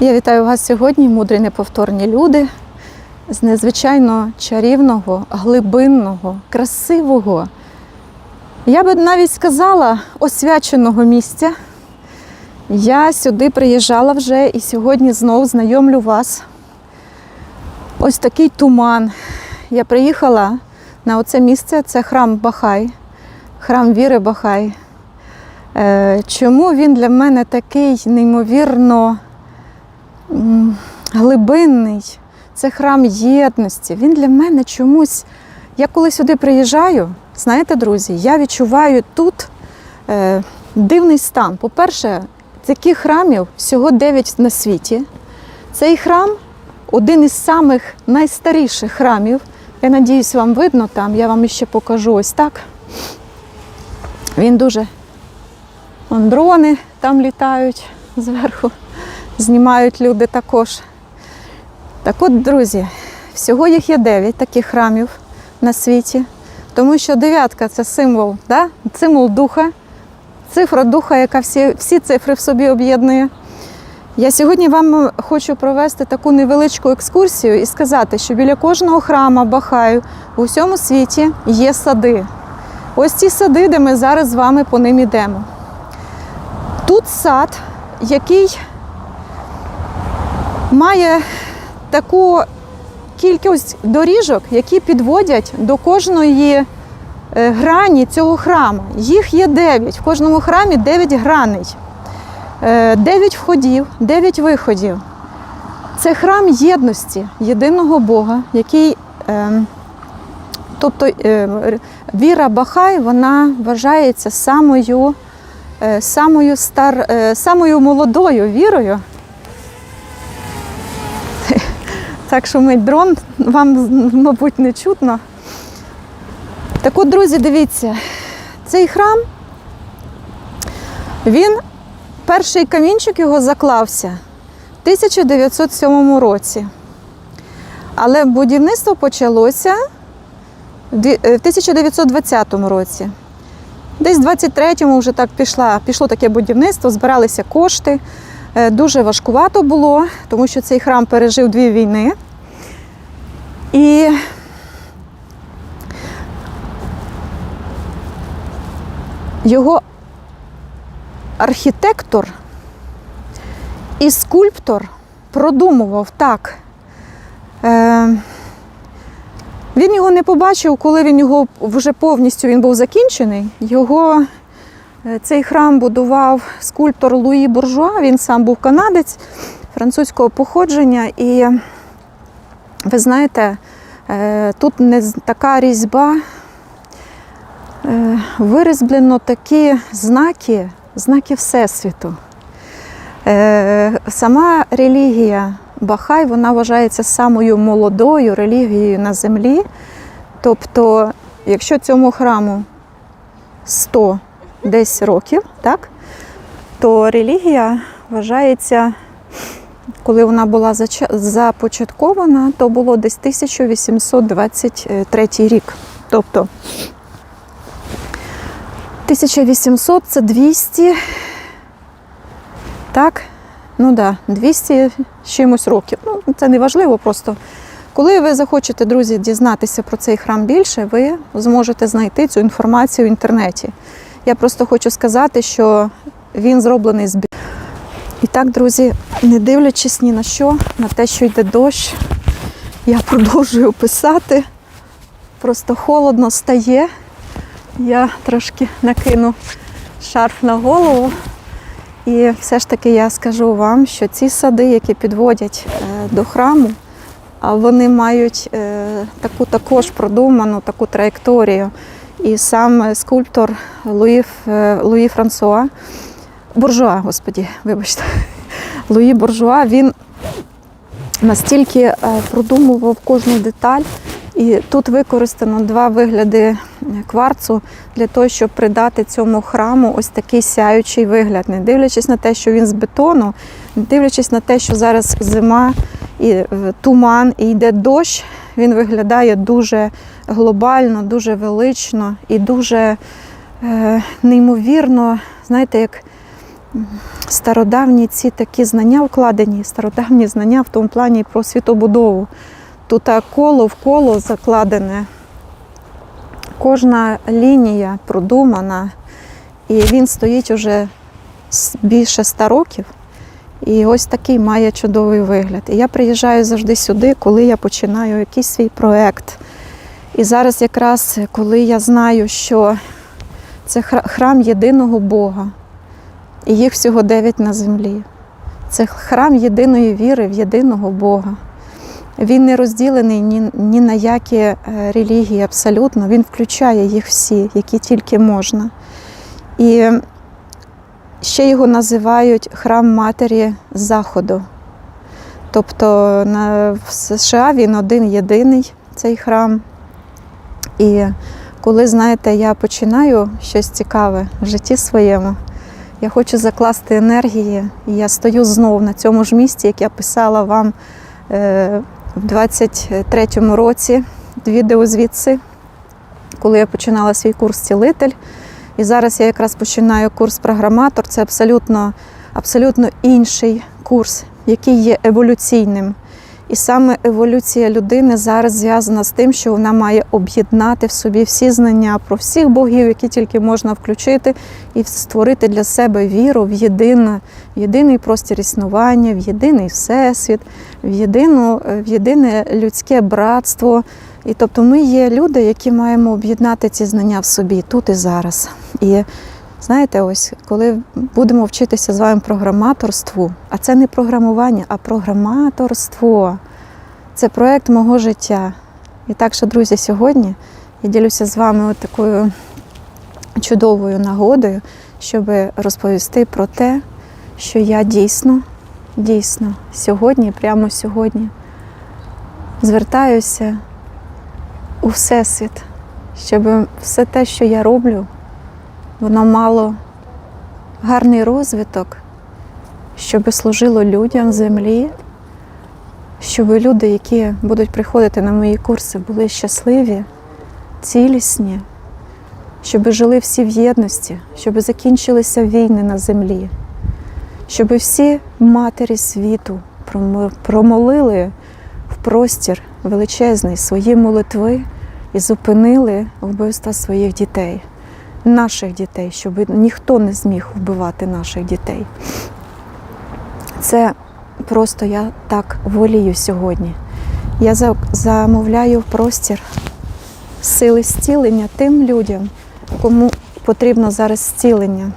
Я вітаю вас сьогодні, мудрі неповторні люди, з незвичайно чарівного, глибинного, красивого, я би навіть сказала, освяченого місця. Я сюди приїжджала вже і сьогодні знову знайомлю вас. Ось такий туман. Я приїхала на оце місце, це храм Бахай, храм віри Бахай. Е, Чому він для мене такий неймовірно глибинний? Це храм єдності. Він для мене чомусь. Я коли сюди приїжджаю, знаєте, друзі, я відчуваю тут е, дивний стан. По-перше, таких храмів всього 9 на світі. Цей храм один із самих найстаріших храмів. Я надіюсь, вам видно там. Я вам ще покажу ось так. Він дуже дрони там літають зверху, знімають люди також. Так от, друзі, всього їх є 9 таких храмів на світі, тому що дев'ятка це символ, да? символ духа, цифра духа, яка всі, всі цифри в собі об'єднує. Я сьогодні вам хочу провести таку невеличку екскурсію і сказати, що біля кожного храма Бахаю у всьому світі є сади. Ось ці сади, де ми зараз з вами по ним йдемо. Тут сад, який має таку кількість доріжок, які підводять до кожної е, грані цього храму. Їх є 9. В кожному храмі 9 граней, 9 входів, 9 виходів. Це храм єдності єдиного Бога, який, е, тобто е, віра Бахай, вона вважається самою е, самою, стар, е, самою молодою вірою. Так ми дрон вам, мабуть, не чутно. Так от, друзі, дивіться, цей храм, він, перший камінчик його заклався в 1907 році. Але будівництво почалося е, в 1920 році. Десь в 23-му вже так пішла, пішло таке будівництво, збиралися кошти. Е, Дуже важкувато було, тому що цей храм пережив дві війни. І його архітектор і скульптор продумував так. Е, він його не побачив, коли він його вже повністю він був закінчений. Його е, цей храм будував скульптор Луї Буржуа. Він сам був канадець французького походження. І ви знаєте, е, тут не така різьба, е, вирізблено такі знаки, знаки Всесвіту. Е, Сама релігія Бахай вона вважається самою молодою релігією на землі. Тобто, якщо цьому храму 100 десь років, так, то релігія вважається, коли вона була започаткована, то було десь 1823 рік. Тобто 1800 це 200, так, ну да, 200 чимось років. Ну, це не важливо просто. Коли ви захочете, друзі, дізнатися про цей храм більше, ви зможете знайти цю інформацію в інтернеті. Я просто хочу сказати, що він зроблений з І так, друзі, не дивлячись ні на що, на те, що йде дощ, я продовжую писати. Просто холодно стає. Я трошки накину шарф на голову. І все ж таки я скажу вам, що ці сади, які підводять е, до храму, вони мають е, таку також продуману таку траєкторію. І сам скульптор Луї, е, Луї Франсуа, буржуа, господі, вибачте, Луї Буржуа, він настільки е, продумував кожну деталь. І тут використано два вигляди кварцу для того, щоб придати цьому храму ось такий сяючий вигляд, не дивлячись на те, що він з бетону, не дивлячись на те, що зараз зима і е, туман, і йде дощ, він виглядає дуже глобально, дуже велично і дуже е, неймовірно, знаєте, як стародавні ці такі знання вкладені, стародавні знання в тому плані про світобудову. Тут коло в коло закладене. Кожна лінія продумана, і він стоїть уже більше ста років. І ось такий має чудовий вигляд. І я приїжджаю завжди сюди, коли я починаю якийсь свій проект. І зараз, якраз, коли я знаю, що це храм єдиного Бога, і їх всього дев'ять на землі. Це храм єдиної віри в єдиного Бога. Він не розділений ні, ні на які е, релігії абсолютно. Він включає їх всі, які тільки можна. І ще його називають храм Матері Заходу. Тобто на, в США він один єдиний, цей храм. І коли, знаєте, я починаю щось цікаве в житті своєму, я хочу закласти енергії, і я стою знов на цьому ж місці, як я писала вам е, в 23-му році відео звідси, коли я починала свій курс цілитель. І зараз я якраз починаю курс програматор. Це абсолютно, абсолютно інший курс, який є еволюційним. І саме еволюція людини зараз зв'язана з тим, що вона має об'єднати в собі всі знання про всіх богів, які тільки можна включити, і створити для себе віру в єдине, в єдиний простір існування, в єдиний всесвіт, в, єдину, в єдине людське братство. І тобто ми є люди, які маємо об'єднати ці знання в собі тут і зараз. І знаєте, ось коли будемо вчитися з вами програматорству, а це не програмування, а програматорство. Це проект мого життя. І так що, друзі, сьогодні я ділюся з вами от такою чудовою нагодою, щоб розповісти про те, що я дійсно, дійсно сьогодні, прямо сьогодні, звертаюся у Всесвіт, щоб все те, що я роблю, воно мало гарний розвиток, щоб служило людям землі, щоб люди, які будуть приходити на мої курси, були щасливі, цілісні, щоб жили всі в єдності, щоб закінчилися війни на землі, щоб всі матері світу промолили в простір величезний свої молитви і зупинили вбивства своїх дітей, наших дітей, щоб ніхто не зміг вбивати наших дітей. Це просто я так волію сьогодні. Я замовляю в простір сили зцілення тим людям, кому потрібно зараз зцілення.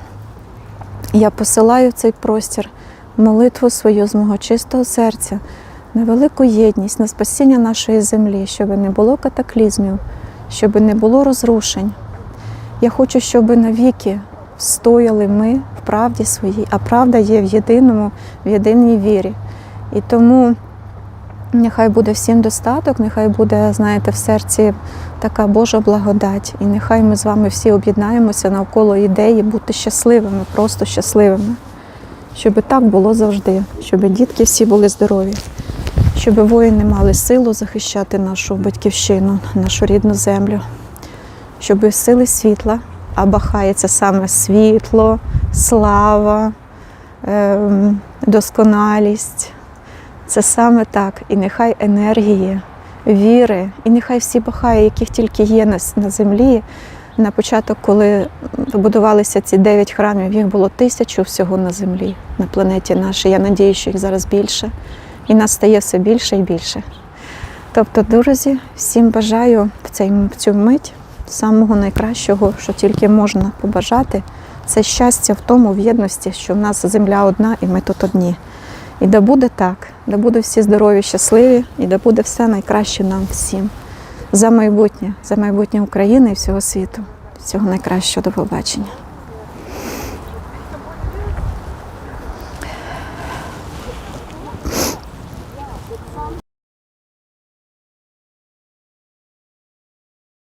Я посилаю в цей простір молитву свою з мого чистого серця на велику єдність, на спасіння нашої землі, щоб не було катаклізмів, щоб не було розрушень. Я хочу, щоб навіки стояли ми в правді своїй, а правда є в єдиному, в єдиній вірі. І тому нехай буде всім достаток, нехай буде, знаєте, в серці така Божа благодать. І нехай ми з вами всі об'єднаємося навколо ідеї бути щасливими, просто щасливими. Щоб так було завжди, щоб дітки всі були здорові, щоб воїни мали силу захищати нашу батьківщину, нашу рідну землю, щоб сили світла, а Бахає це саме світло, слава, ем, досконалість. Це саме так. І нехай енергії, віри, і нехай всі бахаї, яких тільки є на, землі. На початок, коли побудувалися ці дев'ять храмів, їх було тисячу всього на землі, на планеті нашій. Я надію, що їх зараз більше. І нас стає все більше і більше. Тобто, друзі, всім бажаю в цю мить самого найкращого, що тільки можна побажати. Це щастя в тому, в єдності, що в нас земля одна і ми тут одні. І да буде так, да буде всі здорові, щасливі, і да буде все найкраще нам всім. За майбутнє, за майбутнє України і всього світу. Всього найкращого до побачення.